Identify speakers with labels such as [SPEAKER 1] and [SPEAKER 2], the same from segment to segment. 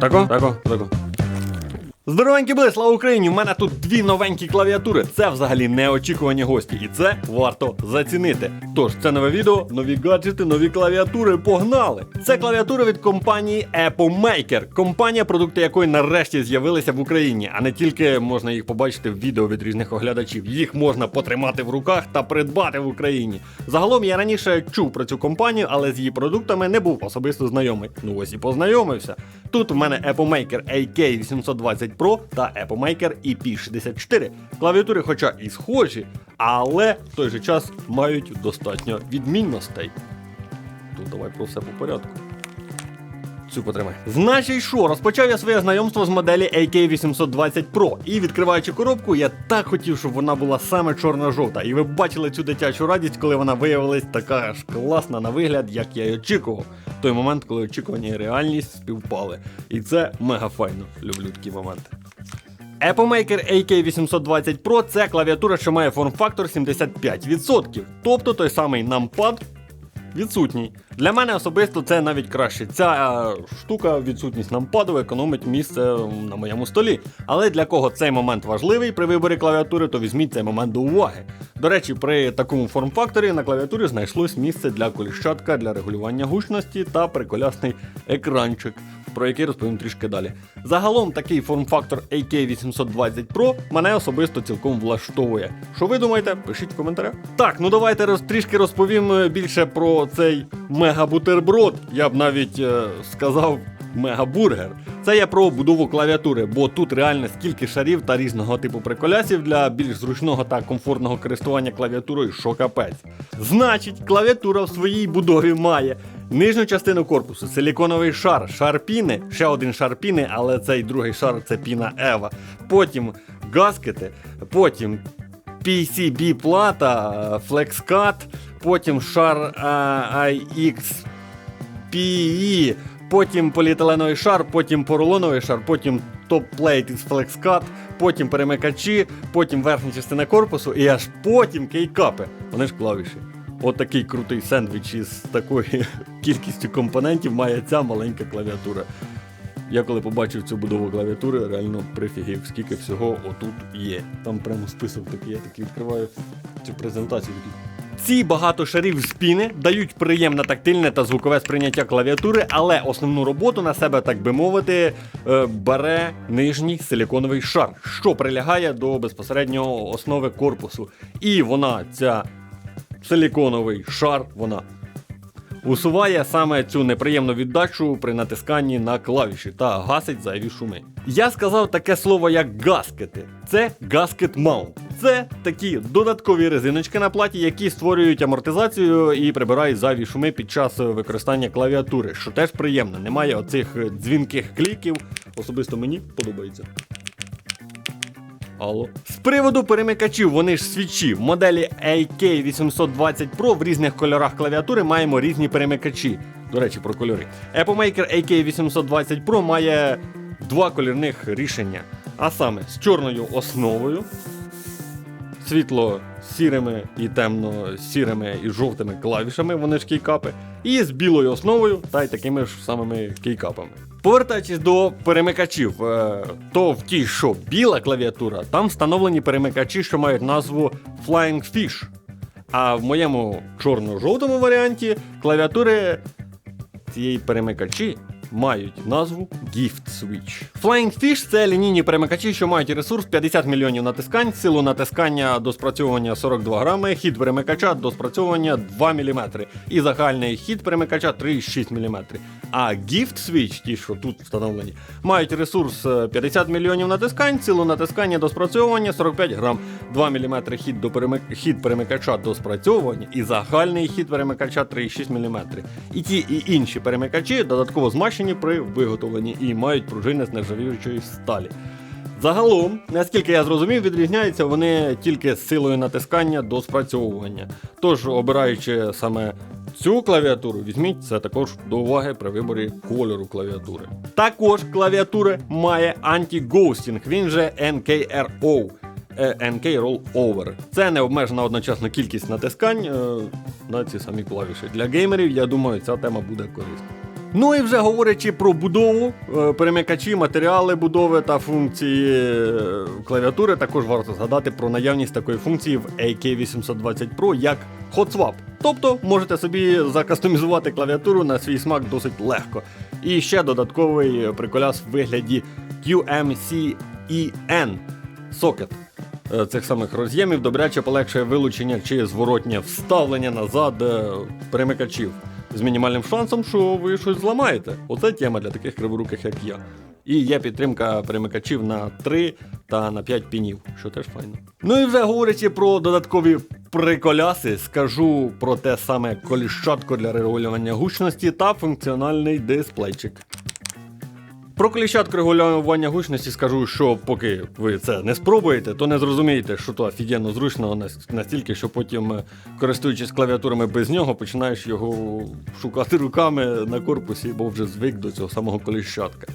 [SPEAKER 1] 大哥大哥大哥。Здоровенькі були, слава Україні! У мене тут дві новенькі клавіатури. Це взагалі неочікувані гості, і це варто зацінити. Тож, це нове відео, нові гаджети, нові клавіатури. Погнали! Це клавіатури від компанії Apple Maker, компанія, продукти якої нарешті з'явилися в Україні, а не тільки можна їх побачити в відео від різних оглядачів. Їх можна потримати в руках та придбати в Україні. Загалом я раніше чув про цю компанію, але з її продуктами не був особисто знайомий. Ну ось і познайомився. Тут в мене Apple Maker AK820 Pro та Apple Maker EP64. Клавіатури, хоча і схожі, але в той же час мають достатньо відмінностей. Тут давай про все по порядку. Цю потримай. Значить, що, розпочав я своє знайомство з моделі AK820 Pro. І відкриваючи коробку, я так хотів, щоб вона була саме чорно-жовта. І ви бачили цю дитячу радість, коли вона виявилась така ж класна на вигляд, як я й очікував. Той момент, коли очікування і реальність співпали. І це мега файно. Люблю такі моменти. Apple Maker AK820 Pro це клавіатура, що має форм-фактор 75%. Тобто той самий numpad відсутній. Для мене особисто це навіть краще. Ця е, штука, відсутність нампаду, економить місце на моєму столі. Але для кого цей момент важливий при виборі клавіатури, то візьміть цей момент до уваги. До речі, при такому форм-факторі на клавіатурі знайшлось місце для коліщатка для регулювання гучності та приколясний екранчик. Про який розповім трішки далі. Загалом такий форм-фактор AK820 Pro мене особисто цілком влаштовує. Що ви думаєте? Пишіть в коментарях. Так, ну давайте роз, трішки розповім е, більше про цей мегабутерброд. Я б навіть е, сказав мегабургер. Це я про будову клавіатури, бо тут реально скільки шарів та різного типу приколясів для більш зручного та комфортного користування клавіатурою, що капець. Значить, клавіатура в своїй будові має нижню частину корпусу, силіконовий шар, шар піни, ще один шар піни, але цей другий шар це піна Ева. Потім гаскети, потім PCB плата, FlexCut, потім шар а, IX PE, потім поліетиленовий шар, потім поролоновий шар, потім топ-плейт із FlexCut, потім перемикачі, потім верхня частина корпусу і аж потім кейкапи. Вони ж клавіші. От такий крутий сендвіч із такою кількістю компонентів має ця маленька клавіатура. Я коли побачив цю будову клавіатури, реально прифігів, скільки всього отут є. Там прямо список такий, я такий відкриваю цю презентацію. Ці багато шарів з піни дають приємне тактильне та звукове сприйняття клавіатури, але основну роботу на себе, так би мовити, е, бере нижній силіконовий шар, що прилягає до безпосереднього основи корпусу. І вона, ця силіконовий шар, вона усуває саме цю неприємну віддачу при натисканні на клавіші та гасить зайві шуми. Я сказав таке слово як гаскети. Це гаскет маунт. Це такі додаткові резиночки на платі, які створюють амортизацію і прибирають зайві шуми під час використання клавіатури, що теж приємно. Немає оцих дзвінких кліків. Особисто мені подобається. Алло. З приводу перемикачів, вони ж свічі. В моделі AK820 Pro в різних кольорах клавіатури маємо різні перемикачі. До речі, про кольори. Apple Maker AK820 Pro має два кольорних рішення. А саме з чорною основою, світло сірими і темно-сірими і жовтими клавішами, вони ж кейкапи, і з білою основою та й такими ж самими кейкапами. Повертаючись до перемикачів, е, то в тій, що біла клавіатура, там встановлені перемикачі, що мають назву Flying Fish. А в моєму чорно-жовтому варіанті клавіатури цієї перемикачі мають назву Gift Switch. Flying Fish це лінійні перемикачі, що мають ресурс 50 мільйонів натискань, силу натискання до спрацьовування 42 грами, хід перемикача до спрацьовування 2 мм і загальний хід перемикача 3,6 мм. А Gift Switch, ті, що тут встановлені, мають ресурс е, 50 мільйонів натискань, силу натискання до спрацьовування 45 грам, 2 мм хід, до перемик... хід перемикача до спрацьовування і загальний хід перемикача 3,6 мм. І ті і інші перемикачі додатково змащені при виготовленні і мають пружини з нержавіючої сталі. Загалом, наскільки я зрозумів, відрізняються вони тільки з силою натискання до спрацьовування. Тож, обираючи саме цю клавіатуру, візьміть це також до уваги при виборі кольору клавіатури. Також клавіатура має анті-гоустінг, він же NKRO. е, NK Rollover. Це необмежена одночасна кількість натискань е, на ці самі клавіші. Для геймерів, я думаю, ця тема буде корисна. Ну і вже говорячи про будову, е, перемикачі, матеріали будови та функції е, клавіатури, також варто згадати про наявність такої функції в AK820 Pro як Hot Swap. Тобто можете собі закастомізувати клавіатуру на свій смак досить легко. І ще додатковий приколяс в вигляді QMCEN сокет е, цих самих роз'ємів добряче полегшує вилучення чи зворотнє вставлення назад перемикачів з мінімальним шансом, що ви щось зламаєте. Оце тема для таких криворуких, як я. І є підтримка перемикачів на 3 та на 5 пінів, що теж файно. Ну і вже говорячи про додаткові приколяси, скажу про те саме коліщатко для регулювання гучності та функціональний дисплейчик. Про кліщатку регулювання гучності скажу, що поки ви це не спробуєте, то не зрозумієте, що то офігенно зручно настільки, що потім, е, користуючись клавіатурами без нього, починаєш його шукати руками на корпусі, бо вже звик до цього самого коліщатка.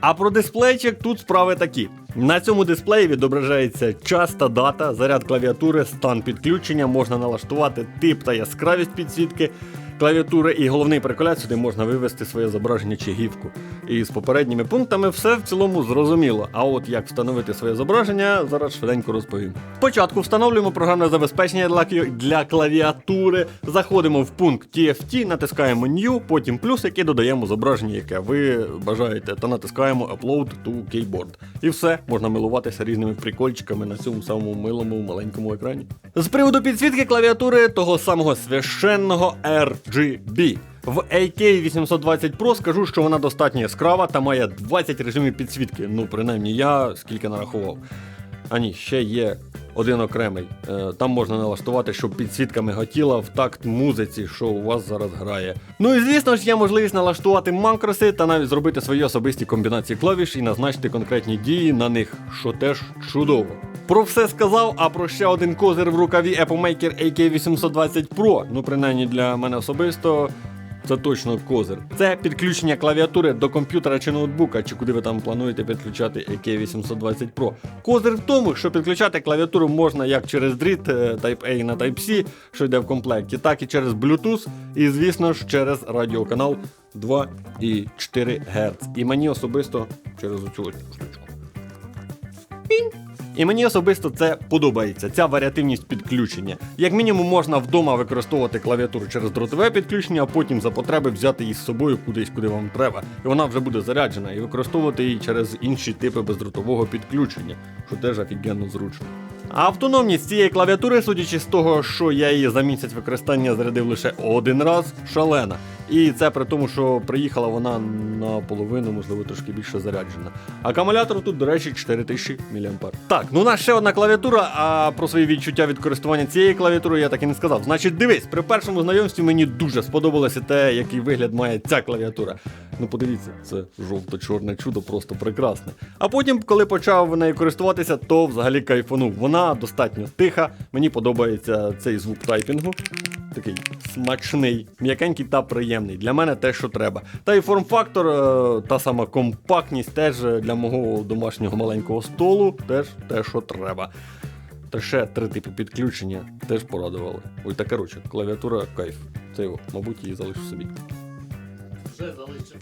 [SPEAKER 1] А про дисплейчик тут справи такі. На цьому дисплеї відображається час та дата, заряд клавіатури, стан підключення, можна налаштувати тип та яскравість підсвітки клавіатури, і головний приколяць сюди можна вивести своє зображення чи гівку. І з попередніми пунктами все в цілому зрозуміло. А от як встановити своє зображення, зараз швиденько розповім. Спочатку встановлюємо програмне забезпечення для, клаві- для клавіатури, заходимо в пункт TFT, натискаємо New, потім плюсик і додаємо зображення, яке ви бажаєте, та натискаємо Upload to Keyboard. І все, можна милуватися різними прикольчиками на цьому самому милому маленькому екрані. З приводу підсвітки клавіатури того самого священного RGB. В AK820 Pro скажу, що вона достатньо яскрава та має 20 режимів підсвітки. Ну, принаймні, я скільки нарахував. А ні, ще є один окремий. Е, Там можна налаштувати, щоб підсвітка миготіла в такт музиці, що у вас зараз грає. Ну і звісно ж, є можливість налаштувати макроси та навіть зробити свої особисті комбінації клавіш і назначити конкретні дії на них, що теж чудово. Про все сказав, а про ще один козир в рукаві Apple Maker AK820 Pro. Ну, принаймні для мене особисто. Це точно козир. Це підключення клавіатури до комп'ютера чи ноутбука, чи куди ви там плануєте підключати AK820 Pro. Козир в тому, що підключати клавіатуру можна як через дріт е, Type-A на Type-C, що йде в комплекті, так і через Bluetooth, і, звісно ж, через радіоканал 2,4 Гц. І мені особисто через оцю штучку. І мені особисто це подобається, ця варіативність підключення. Як мінімум можна вдома використовувати клавіатуру через дротове підключення, а потім за потреби взяти її з собою кудись, куди вам треба. І вона вже буде заряджена, і використовувати її через інші типи бездротового підключення, що теж офігенно зручно. А автономність цієї клавіатури, судячи з того, що я її за місяць використання зарядив лише один раз, шалена. І це при тому, що приїхала вона наполовину, можливо, трошки більше заряджена. Акумулятор тут, до речі, 4000 мАh. Так, ну у нас ще одна клавіатура, а про свої відчуття від користування цієї клавіатури я так і не сказав. Значить, дивись, при першому знайомстві мені дуже сподобалося те, який вигляд має ця клавіатура. Ну подивіться, це жовто-чорне чудо, просто прекрасне. А потім, коли почав нею користуватися, то взагалі кайфанув. Вона достатньо тиха. Мені подобається цей звук тайпінгу. Такий смачний, м'якенький та приємний. Для мене те, що треба. Та й форм-фактор, е, та сама компактність теж е, для мого домашнього маленького столу, теж те, що треба. Та ще три типи підключення теж порадували. Ой, та коротше, клавіатура кайф. Це його, мабуть, її залишу собі.
[SPEAKER 2] Вже залишив.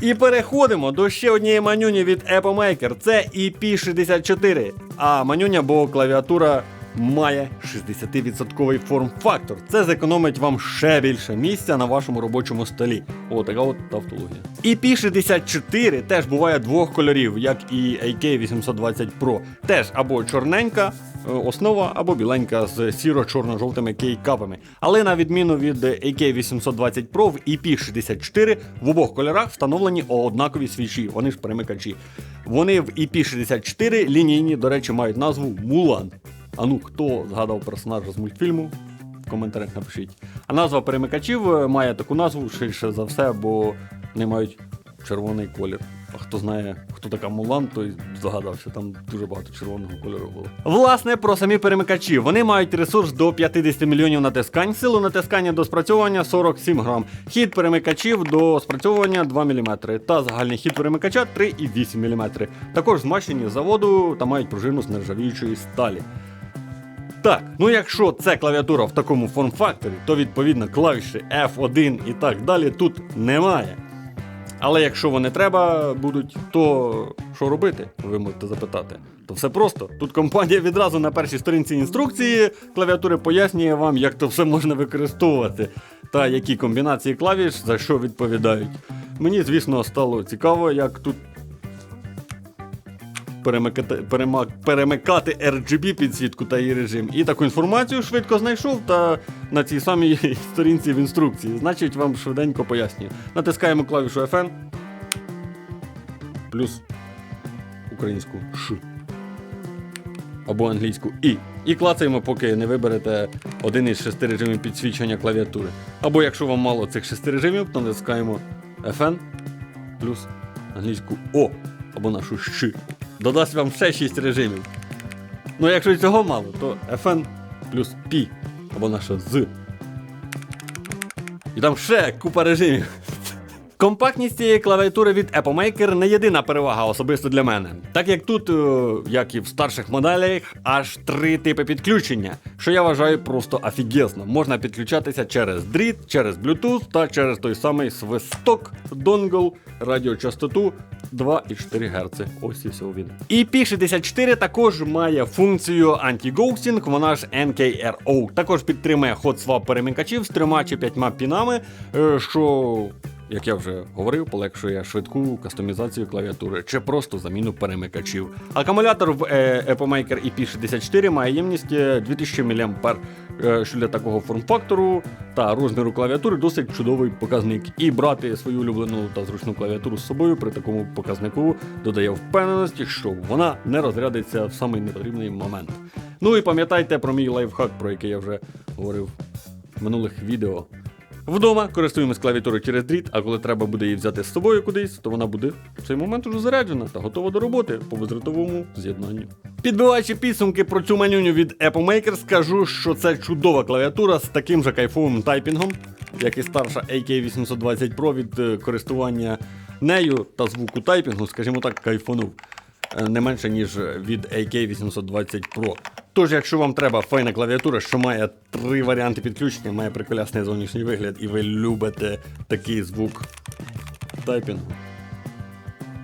[SPEAKER 1] І переходимо до ще однієї манюні від Apple Maker. Це EP64. А манюня, бо клавіатура має 60% форм-фактор. Це зекономить вам ще більше місця на вашому робочому столі. О, така от тавтологія. EP64 теж буває двох кольорів, як і AK820 Pro. Теж або чорненька е, основа, або біленька з сіро-чорно-жовтими кейкапами. Але на відміну від AK820 Pro в EP64 в обох кольорах встановлені однакові свічі, вони ж перемикачі. Вони в EP64 лінійні, до речі, мають назву Мулан. А ну, хто згадав персонажа з мультфільму? В коментарях напишіть. А назва перемикачів е, має таку назву ширше за все, бо вони мають червоний колір. А хто знає, хто така Мулан, той здогадався, там дуже багато червоного кольору було. Власне, про самі перемикачі. Вони мають ресурс до 50 мільйонів натискань, силу натискання до спрацьовування 47 грам, хід перемикачів до спрацьовування 2 мм, та загальний хід перемикача 3,8 мм. Також змащені заводу та мають пружину з нержавіючої сталі. Так, ну якщо це клавіатура в такому форм-факторі, то відповідно клавіші F1 і так далі тут немає. Але якщо вони треба будуть, то що робити? Ви можете запитати. То все просто. Тут компанія відразу на першій сторінці інструкції клавіатури пояснює вам, як то все можна використовувати та які комбінації клавіш за що відповідають. Мені, звісно, стало цікаво, як тут перемикати, перема- перемикати RGB підсвітку та її режим. І таку інформацію швидко знайшов та на цій самій сторінці в інструкції. Значить, вам швиденько пояснюю. Натискаємо клавішу FN плюс українську Ш. Або англійську І. І клацаємо, поки не виберете один із шести режимів підсвічення клавіатури. Або якщо вам мало цих шести режимів, то натискаємо FN плюс англійську О або нашу Щ. Додасть вам ще 6 режимів. Ну, якщо цього мало, то FN плюс P або наша Z. І там ще купа режимів. Компактність цієї клавіатури від Apple Maker не єдина перевага особисто для мене. Так як тут, е, як і в старших моделях, аж три типи підключення, що я вважаю просто офігезно. Можна підключатися через дріт, через Bluetooth та через той самий свисток, донгл, радіочастоту 2,4 Гц. Ось і все він. EP64 також має функцію anti-ghosting, вона ж NKRO. Також підтримує ход свап перемикачів з трьома чи п'ятьма пінами, е, що як я вже говорив, полегшує швидку кастомізацію клавіатури чи просто заміну перемикачів. Акумулятор в е, Apple Maker IP64 має ємність е, 2000 мА, що для такого форм-фактору та розміру клавіатури досить чудовий показник. І брати свою улюблену та зручну клавіатуру з собою при такому показнику додає впевненості, що вона не розрядиться в самий непотрібний момент. Ну і пам'ятайте про мій лайфхак, про який я вже говорив в минулих відео. Вдома користуємось клавіатурою через дріт, а коли треба буде її взяти з собою кудись, то вона буде в цей момент уже заряджена та готова до роботи по бездротовому з'єднанню. Підбиваючи підсумки про цю манюню від Apple Maker, скажу, що це чудова клавіатура з таким же кайфовим тайпінгом, як і старша AK820 Pro від е, користування нею та звуку тайпінгу, скажімо так, кайфанув е, не менше, ніж від AK820 Pro. Тож, якщо вам треба файна клавіатура, що має три варіанти підключення, має приколясний зовнішній вигляд, і ви любите такий звук тайпінгу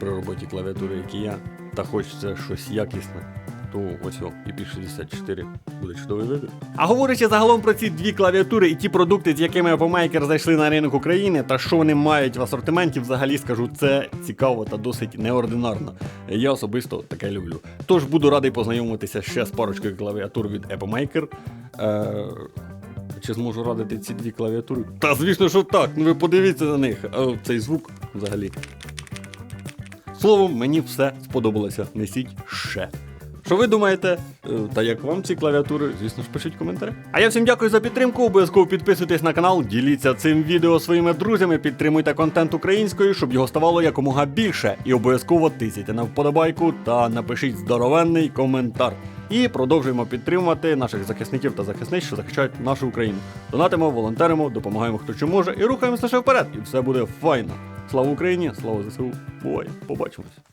[SPEAKER 1] при роботі клавіатури, як і я, та хочеться щось якісне, то ось о, IP64 буде чудовий вибір. А говорячи загалом про ці дві клавіатури і ті продукти, з якими Apple зайшли на ринок України, та що вони мають в асортименті, взагалі скажу, це цікаво та досить неординарно. Я особисто таке люблю. Тож буду радий познайомитися ще з парочкою клавіатур від Apple Е- чи зможу радити ці дві клавіатури? Та звісно, що так. Ну ви подивіться на них. А цей звук взагалі. Словом, мені все сподобалося. Несіть ще. Що ви думаєте? Е, Та як вам ці клавіатури? Звісно ж, пишіть в коментарях. А я всім дякую за підтримку. Обов'язково підписуйтесь на канал, діліться цим відео своїми друзями, підтримуйте контент українською, щоб його ставало якомога більше. І обов'язково тисяйте на вподобайку та напишіть здоровенний коментар. І продовжуємо підтримувати наших захисників та захисниць, що захищають нашу Україну. Донатимо, волонтеримо, допомагаємо хто чим може і рухаємося лише вперед. І все буде файно. Слава Україні! Слава ЗСУ! Бувай! Побачимось!